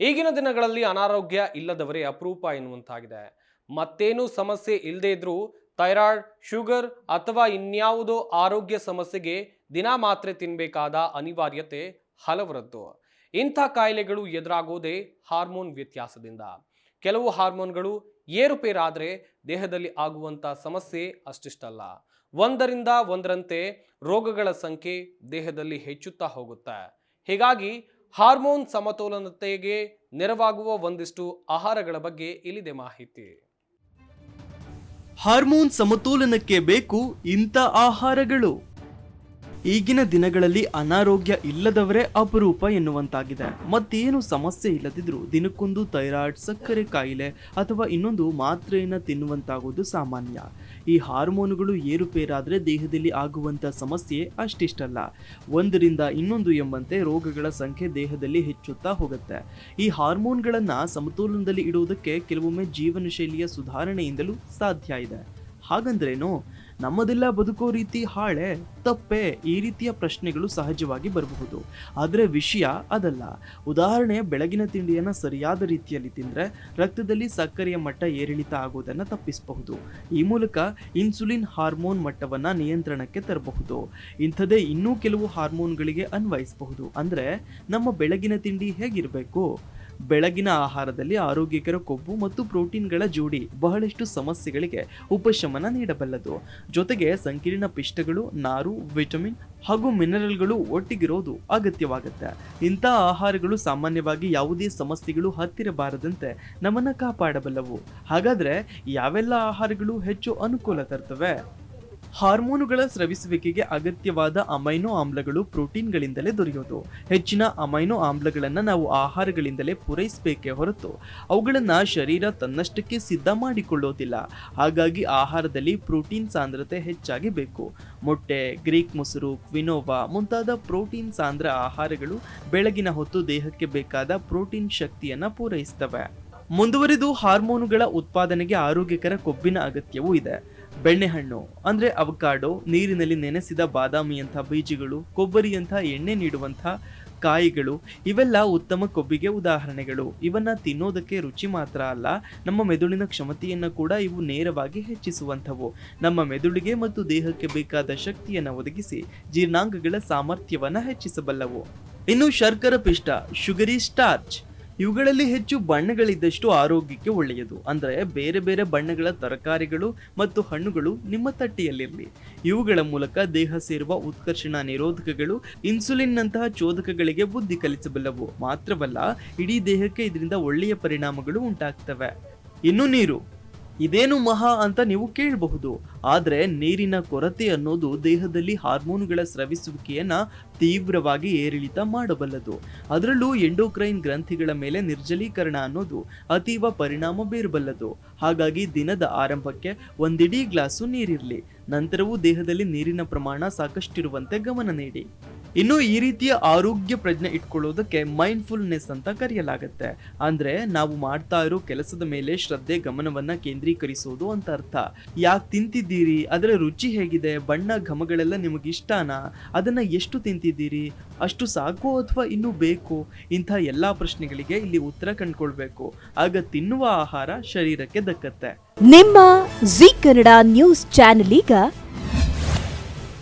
ಈಗಿನ ದಿನಗಳಲ್ಲಿ ಅನಾರೋಗ್ಯ ಇಲ್ಲದವರೇ ಅಪರೂಪ ಎನ್ನುವಂತಾಗಿದೆ. ಮತ್ತೇನು ಸಮಸ್ಯೆ ಇಲ್ಲದೇ ಇದ್ರೂ ಥೈರಾಯ್ಡ್, ಶುಗರ್ ಅಥವಾ ಇನ್ಯಾವುದೋ ಆರೋಗ್ಯ ಸಮಸ್ಯೆಗೆ ದಿನ ಮಾತ್ರೆ ತಿನ್ನಬೇಕಾದ ಅನಿವಾರ್ಯತೆ ಹಲವರದ್ದು. ಇಂಥ ಕಾಯಿಲೆಗಳು ಎದುರಾಗೋದೇ ಹಾರ್ಮೋನ್ ವ್ಯತ್ಯಾಸದಿಂದ. ಕೆಲವು ಹಾರ್ಮೋನ್ಗಳು ಏರುಪೇರಾದರೆ ದೇಹದಲ್ಲಿ ಆಗುವಂಥ ಸಮಸ್ಯೆ ಅಷ್ಟಿಷ್ಟಲ್ಲ. ಒಂದರಿಂದ ಒಂದರಂತೆ ರೋಗಗಳ ಸಂಖ್ಯೆ ದೇಹದಲ್ಲಿ ಹೆಚ್ಚುತ್ತಾ ಹೋಗುತ್ತೆ. ಹೀಗಾಗಿ ಹಾರ್ಮೋನ್ ಸಮತೋಲನತೆಗೆ ನೆರವಾಗುವ ಒಂದಿಷ್ಟು ಆಹಾರಗಳ ಬಗ್ಗೆ ಇಲ್ಲಿದೆ ಮಾಹಿತಿ. ಹಾರ್ಮೋನ್ ಸಮತೋಲನಕ್ಕೆ ಬೇಕು ಇಂಥ ಆಹಾರಗಳು. ಈಗಿನ ದಿನಗಳಲ್ಲಿ ಅನಾರೋಗ್ಯ ಇಲ್ಲದವರೇ ಅಪರೂಪ ಎನ್ನುವಂತಾಗಿದೆ. ಮತ್ತೇನು ಸಮಸ್ಯೆ ಇಲ್ಲದಿದ್ರು ದಿನಕ್ಕೊಂದು ಥೈರಾಯ್ಡ್, ಸಕ್ಕರೆ ಕಾಯಿಲೆ ಅಥವಾ ಇನ್ನೊಂದು ಮಾತ್ರೆಯನ್ನು ತಿನ್ನುವಂತಾಗೋದು ಸಾಮಾನ್ಯ. ಈ ಹಾರ್ಮೋನುಗಳು ಏರುಪೇರಾದರೆ ದೇಹದಲ್ಲಿ ಆಗುವಂಥ ಸಮಸ್ಯೆ ಅಷ್ಟಿಷ್ಟಲ್ಲ. ಒಂದರಿಂದ ಇನ್ನೊಂದು ಎಂಬಂತೆ ರೋಗಗಳ ಸಂಖ್ಯೆ ದೇಹದಲ್ಲಿ ಹೆಚ್ಚುತ್ತಾ ಹೋಗುತ್ತೆ. ಈ ಹಾರ್ಮೋನ್ಗಳನ್ನು ಸಮತೋಲನದಲ್ಲಿ ಇಡುವುದಕ್ಕೆ ಕೆಲವೊಮ್ಮೆ ಜೀವನ ಶೈಲಿಯ ಸುಧಾರಣೆಯಿಂದಲೂ ಸಾಧ್ಯ ಇದೆ. ಹಾಗಂದ್ರೇನು? ನಮ್ಮದೆಲ್ಲ ಬದುಕೋ ರೀತಿ ಹಾಳೆ, ತಪ್ಪೆ ಈ ರೀತಿಯ ಪ್ರಶ್ನೆಗಳು ಸಹಜವಾಗಿ ಬರಬಹುದು. ಆದರೆ ವಿಷಯ ಅದಲ್ಲ. ಉದಾಹರಣೆ ಬೆಳಗಿನ ತಿಂಡಿಯನ್ನು ಸರಿಯಾದ ರೀತಿಯಲ್ಲಿ ತಿಂದರೆ ರಕ್ತದಲ್ಲಿ ಸಕ್ಕರೆಯ ಮಟ್ಟ ಏರಿಳಿತ ಆಗುವುದನ್ನು ತಪ್ಪಿಸಬಹುದು. ಈ ಮೂಲಕ ಇನ್ಸುಲಿನ್ ಹಾರ್ಮೋನ್ ಮಟ್ಟವನ್ನು ನಿಯಂತ್ರಣಕ್ಕೆ ತರಬಹುದು. ಇಂಥದೇ ಇನ್ನೂ ಕೆಲವು ಹಾರ್ಮೋನ್ಗಳಿಗೆ ಅನ್ವಯಿಸಬಹುದು. ಅಂದರೆ ನಮ್ಮ ಬೆಳಗಿನ ತಿಂಡಿ ಹೇಗಿರಬೇಕು? ಬೆಳಗಿನ ಆಹಾರದಲ್ಲಿ ಆರೋಗ್ಯಕರ ಕೊಬ್ಬು ಮತ್ತು ಪ್ರೋಟೀನ್ಗಳ ಜೋಡಿ ಬಹಳಷ್ಟು ಸಮಸ್ಯೆಗಳಿಗೆ ಉಪಶಮನ ನೀಡಬಲ್ಲದು. ಜೊತೆಗೆ ಸಂಕೀರ್ಣ ಪಿಷ್ಟಗಳು, ನಾರು, ವಿಟಮಿನ್ ಹಾಗೂ ಮಿನರಲ್ಗಳು ಒಟ್ಟಿಗಿರೋದು ಅಗತ್ಯವಾಗುತ್ತೆ. ಇಂಥ ಆಹಾರಗಳು ಸಾಮಾನ್ಯವಾಗಿ ಯಾವುದೇ ಸಮಸ್ಯೆಗಳು ಹತ್ತಿರ ಬಾರದಂತೆ ನಮ್ಮನ್ನು ಕಾಪಾಡಬಲ್ಲವು. ಹಾಗಾದರೆ ಯಾವೆಲ್ಲ ಆಹಾರಗಳು ಹೆಚ್ಚು ಅನುಕೂಲ ತರ್ತವೆ? ಹಾರ್ಮೋನುಗಳ ಸ್ರವಿಸುವಿಕೆಗೆ ಅಗತ್ಯವಾದ ಅಮೈನೋ ಆಮ್ಲಗಳು ಪ್ರೋಟೀನ್ಗಳಿಂದಲೇ ದೊರೆಯೋದು. ಹೆಚ್ಚಿನ ಅಮೈನೋ ಆಮ್ಲಗಳನ್ನು ನಾವು ಆಹಾರಗಳಿಂದಲೇ ಪೂರೈಸಬೇಕೇ ಹೊರತು ಅವುಗಳನ್ನು ಶರೀರ ತನ್ನಷ್ಟಕ್ಕೆ ಸಿದ್ಧ ಮಾಡಿಕೊಳ್ಳೋದಿಲ್ಲ. ಹಾಗಾಗಿ ಆಹಾರದಲ್ಲಿ ಪ್ರೋಟೀನ್ ಸಾಂದ್ರತೆ ಹೆಚ್ಚಾಗಿ ಬೇಕು ಮೊಟ್ಟೆ, ಗ್ರೀಕ್ ಮೊಸರು, ಕ್ವಿನೋವಾ ಮುಂತಾದ ಪ್ರೋಟೀನ್ ಸಾಂದ್ರ ಆಹಾರಗಳು ಬೆಳಗಿನ ಹೊತ್ತು ದೇಹಕ್ಕೆ ಬೇಕಾದ ಪ್ರೋಟೀನ್ ಶಕ್ತಿಯನ್ನು ಪೂರೈಸ್ತವೆ. ಮುಂದುವರಿದು ಹಾರ್ಮೋನುಗಳ ಉತ್ಪಾದನೆಗೆ ಆರೋಗ್ಯಕರ ಕೊಬ್ಬಿನ ಅಗತ್ಯವೂ ಇದೆ. ಬೆಣ್ಣೆಹಣ್ಣು, ಅಂದರೆ ಅವಕಾಡೋ, ನೀರಿನಲ್ಲಿ ನೆನೆಸಿದ ಬಾದಾಮಿಯಂಥ ಬೀಜಗಳು, ಕೊಬ್ಬರಿಯಂಥ ಎಣ್ಣೆ ನೀಡುವಂಥ ಕಾಯಿಗಳು, ಇವೆಲ್ಲ ಉತ್ತಮ ಕೊಬ್ಬಿಗೆ ಉದಾಹರಣೆಗಳು. ಇವನ್ನ ತಿನ್ನೋದಕ್ಕೆ ರುಚಿ ಮಾತ್ರ ಅಲ್ಲ, ನಮ್ಮ ಮೆದುಳಿನ ಕ್ಷಮತೆಯನ್ನು ಕೂಡ ಇವು ನೇರವಾಗಿ ಹೆಚ್ಚಿಸುವಂಥವು. ನಮ್ಮ ಮೆದುಳಿಗೆ ಮತ್ತು ದೇಹಕ್ಕೆ ಬೇಕಾದ ಶಕ್ತಿಯನ್ನು ಒದಗಿಸಿ ಜೀರ್ಣಾಂಗಗಳ ಸಾಮರ್ಥ್ಯವನ್ನು ಹೆಚ್ಚಿಸಬಲ್ಲವು. ಇನ್ನು ಶರ್ಕರ ಪಿಷ್ಟ ಶುಗರಿ ಸ್ಟಾರ್ಚ್ ಇವುಗಳಲ್ಲಿ ಹೆಚ್ಚು ಬಣ್ಣಗಳಿದ್ದಷ್ಟು ಆರೋಗ್ಯಕ್ಕೆ ಒಳ್ಳೆಯದು. ಅಂದರೆ ಬೇರೆ ಬೇರೆ ಬಣ್ಣಗಳ ತರಕಾರಿಗಳು ಮತ್ತು ಹಣ್ಣುಗಳು ನಿಮ್ಮ ತಟ್ಟೆಯಲ್ಲಿರಲಿ. ಇವುಗಳ ಮೂಲಕ ದೇಹ ಸೇರುವ ಉತ್ಕರ್ಷಣ ನಿರೋಧಕಗಳು, ಇನ್ಸುಲಿನ್ನಂತಹ ಚೋದಕಗಳಿಗೆ ಬುದ್ಧಿ ಕಲಿಸಬಲ್ಲವು. ಮಾತ್ರವಲ್ಲ, ಇಡೀ ದೇಹಕ್ಕೆ ಇದರಿಂದ ಒಳ್ಳೆಯ ಪರಿಣಾಮಗಳು ಉಂಟಾಗ್ತವೆ. ಇನ್ನು ನೀರು. ಇದೇನು ಮಹಾ ಅಂತ ನೀವು ಕೇಳಬಹುದು. ಆದರೆ ನೀರಿನ ಕೊರತೆ ಅನ್ನೋದು ದೇಹದಲ್ಲಿ ಹಾರ್ಮೋನುಗಳ ಸ್ರವಿಸುವಿಕೆಯನ್ನು ತೀವ್ರವಾಗಿ ಏರಿಳಿತ ಮಾಡಬಲ್ಲದು. ಅದರಲ್ಲೂ ಎಂಡೋಕ್ರೈನ್ ಗ್ರಂಥಿಗಳ ಮೇಲೆ ನಿರ್ಜಲೀಕರಣ ಅನ್ನೋದು ಅತೀವ ಪರಿಣಾಮ ಬೀರಬಲ್ಲದು. ಹಾಗಾಗಿ ದಿನದ ಆರಂಭಕ್ಕೆ ಒಂದಿಡೀ ಗ್ಲಾಸು ನೀರಿರಲಿ. ನಂತರವೂ ದೇಹದಲ್ಲಿ ನೀರಿನ ಪ್ರಮಾಣ ಸಾಕಷ್ಟಿರುವಂತೆ ಗಮನ ನೀಡಿ. ಇನ್ನು ಈ ರೀತಿಯ ಆರೋಗ್ಯ ಪ್ರಜ್ಞೆ ಇಟ್ಕೊಳ್ಳೋದಕ್ಕೆ ಮೈಂಡ್ಫುಲ್ನೆಸ್ ಅಂತ ಕರೆಯಲಾಗುತ್ತೆ. ಅಂದ್ರೆ ನಾವು ಮಾಡ್ತಾ ಇರೋ ಕೆಲಸದ ಮೇಲೆ ಶ್ರದ್ಧೆ, ಗಮನವನ್ನ ಕೇಂದ್ರೀಕರಿಸೋದು ಅಂತ ಅರ್ಥ. ಯಾಕೆ ತಿಂತಿದ್ದೀರಿ? ಅದರ ರುಚಿ ಹೇಗಿದೆ? ಬಣ್ಣ, ಘಮಗಳೆಲ್ಲ ನಿಮಗೆ ಇಷ್ಟನಾ? ಅದನ್ನ ಎಷ್ಟು ತಿಂತಿದ್ದೀರಿ? ಅಷ್ಟು ಸಾಕು ಅಥವಾ ಇನ್ನೂ ಬೇಕು? ಇಂಥ ಎಲ್ಲ ಪ್ರಶ್ನೆಗಳಿಗೆ ಇಲ್ಲಿ ಉತ್ತರ ಕಂಡುಕೊಳ್ಬೇಕು. ಆಗ ತಿನ್ನುವ ಆಹಾರ ಶರೀರಕ್ಕೆ ದಕ್ಕತ್ತೆ. ನಿಮ್ಮ ಜಿ ಕನ್ನಡ ನ್ಯೂಸ್ ಚಾನೆಲ್ ಈಗ